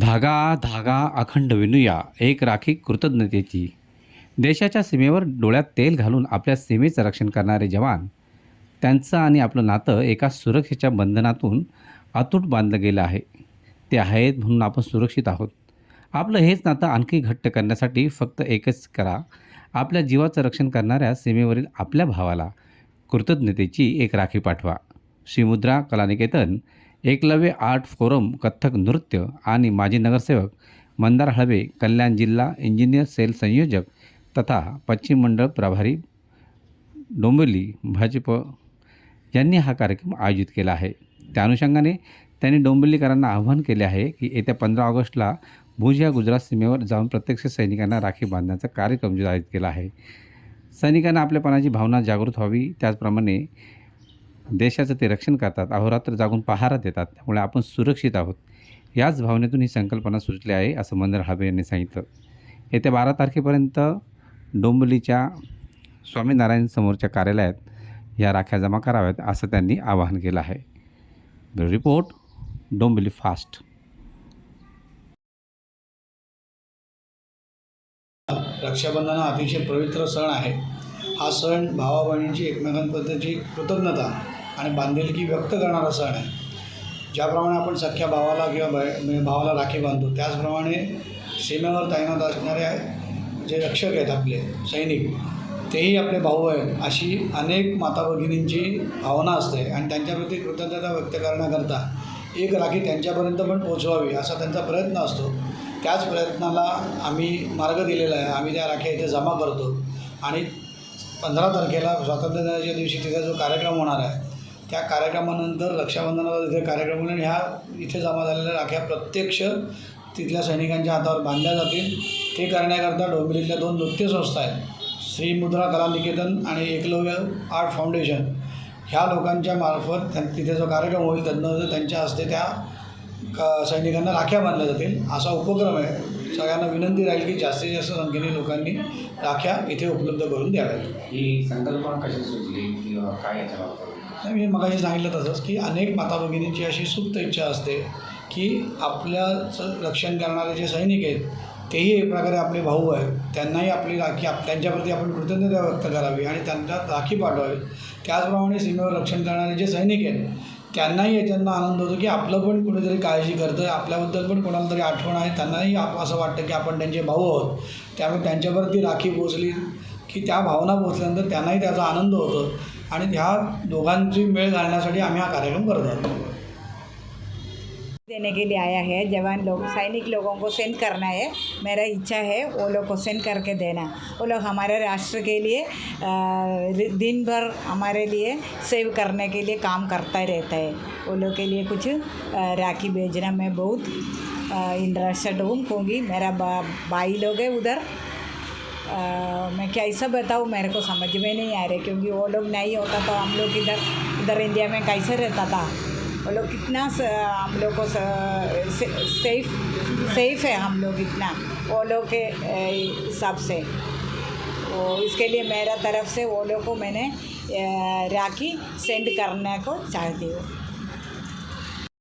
धागा धागा अखंड विनुया एक राखी कृतज्ञतेची. देशाच्या सीमेवर डोळ्यात तेल घालून आपल्या सीमेचं रक्षण करणारे जवान त्यांचं आणि आपलं नातं एका सुरक्षेच्या बंधनातून अतूट बांधलं गेलं आहे. ते आहेत म्हणून आपण सुरक्षित आहोत. आपलं हेच नातं आणखी घट्ट करण्यासाठी फक्त एकच करा. आपल्या जीवाचं रक्षण करणाऱ्या सीमेवरील आपल्या भावाला कृतज्ञतेची एक राखी पाठवा. श्रीमुद्रा कलानिकेतन एकलव्य आर्ट फोरम कथ्थक नृत्य आणि माजी नगरसेवक मंदार हळवे कल्याण जिल्हा इंजिनियर सेल संयोजक तथा पश्चिम मंडळ प्रभारी डोंबिवली भाजप यांनी हा कार्यक्रम आयोजित केला आहे. त्या अनुषंगाने त्यांनी डोंबिवलीकरांना आवाहन केले आहे की येत्या पंधरा ऑगस्टला भुज या गुजरात सीमेवर जाऊन प्रत्यक्ष सैनिकांना राखी बांधण्याचा कार्यक्रम जाहीर केला आहे. सैनिकांना आपल्यापणाची भावना जागृत व्हावी. त्याचप्रमाणे देशाचं ते रक्षण करतात अहोरात्र जागून पहारा देतात त्यामुळे आपण सुरक्षित आहोत. याच भावनेतून ही संकल्पना सुचली आहे असं मंदर हाबे यांनी सांगितलं. येत्या बारा तारखेपर्यंत डोंबिवलीच्या स्वामीनारायण समोरच्या कार्यालयात या राख्या जमा कराव्यात असं त्यांनी आवाहन केलं आहे. Report Dombivli fast. रक्षाबंधन हा अतिशय पवित्र सण आहे. हा सण भावा बहिणींची एकमेकांबद्दलची कृतज्ञता आणि बांधिलकी व्यक्त करणारा सण आहे. ज्याप्रमाणे आपण सख्या भावाला किंवा ब म्हणजे भावाला राखी बांधतो त्याचप्रमाणे सीमेवर तैनात असणारे जे रक्षक आहेत आपले सैनिक तेही आपले भाऊ आहेत अशी अनेक माता भगिनींची भावना असते आणि त्यांच्याप्रती कृतज्ञता व्यक्त करण्याकरता एक राखी त्यांच्यापर्यंत पण पोचवावी असा त्यांचा प्रयत्न असतो. त्याच प्रयत्नाला आम्ही मार्ग दिलेला आहे. आम्ही त्या राख्या इथे जमा करतो आणि पंधरा तारखेला स्वातंत्र्य दिनाच्या दिवशी तिथे जो कार्यक्रम होणार आहे त्या कार्यक्रमानंतर रक्षाबंधनाचा तिथे कार्यक्रम होईल आणि ह्या इथे जमा झालेल्या राख्या प्रत्यक्ष तिथल्या सैनिकांच्या हातावर बांधल्या जातील. ते करण्याकरता डोंबिवलीतल्या दोन नृत्य संस्था आहेत. श्री मुद्रा कला निकेतन आणि एकलव्य आर्ट फाउंडेशन. ह्या लोकांच्या मार्फत त्यां तिथे जो कार्यक्रम होईल त्यांना त्यांच्या हस्ते त्या क सैनिकांना राख्या बांधल्या जातील. असा उपक्रम आहे. सगळ्यांना विनंती राहील की जास्तीत जास्त संख्येने लोकांनी राख्या इथे उपलब्ध करून द्याव्यात. ही संकल्पना कशी सुचली? किंवा काय याच्या मी मगाशी सांगितलं तसंच की अनेक माता भगिनींची अशी सुप्त इच्छा असते की आपल्याचं रक्षण करणारे जे सैनिक आहेत तेही एक प्रकारे आपले भाऊ आहेत. त्यांनाही आपली राखी आप त्यांच्याप्रती आपण कृतज्ञता व्यक्त करावी आणि त्यांना राखी पाठवावी. त्याचप्रमाणे सीमेवर रक्षण करणारे जे सैनिक आहेत त्यांनाही याच्यातनं आनंद होतो की आपलं पण कुणीतरी काळजी करतं आहे आपल्याबद्दल पण कोणाला तरी आठवण आहे. त्यांनाही आप असं वाटतं की आपण त्यांचे भाऊ आहोत. त्यामुळे त्यांच्यावरती राखी पोचली की त्या भावना पोचल्यानंतर त्यांनाही त्याचा आनंद होतो. आणि ह्या दोघांची मेळ घालण्यासाठी आम्ही हा कार्यक्रम करत आहोत. देने के लिए आया है जवान लोग सैनिक लोगों को सेंड करना है मेरा इच्छा है वो लोग को सेंड करके देना. वो लोग हमारे राष्ट्र के लिए दिन भर हमारे लिए सेव करने के लिए काम करता ही रहता है. वो लोग के लिए कुछ राखी भेजना मैं बहुत इंटरेस्टेड हूँ क्योंकि मेरा बा, भाई लोग है उधर. अ, मैं कैसा बताऊँ मेरे को समझ में नहीं आ रहा क्योंकि वो लोग नहीं होता तो हम लोग इधर इधर इंडिया में कैसे रहता था? वो लोग कितना हम लोग को स- सेफ़ सेफ़ है हम लोग इतना वो लोग के हिसाब से। वो इसके लिए मेरा तरफ़ से वो लोग को मैंने राखी सेंड करने को चाहती हूँ।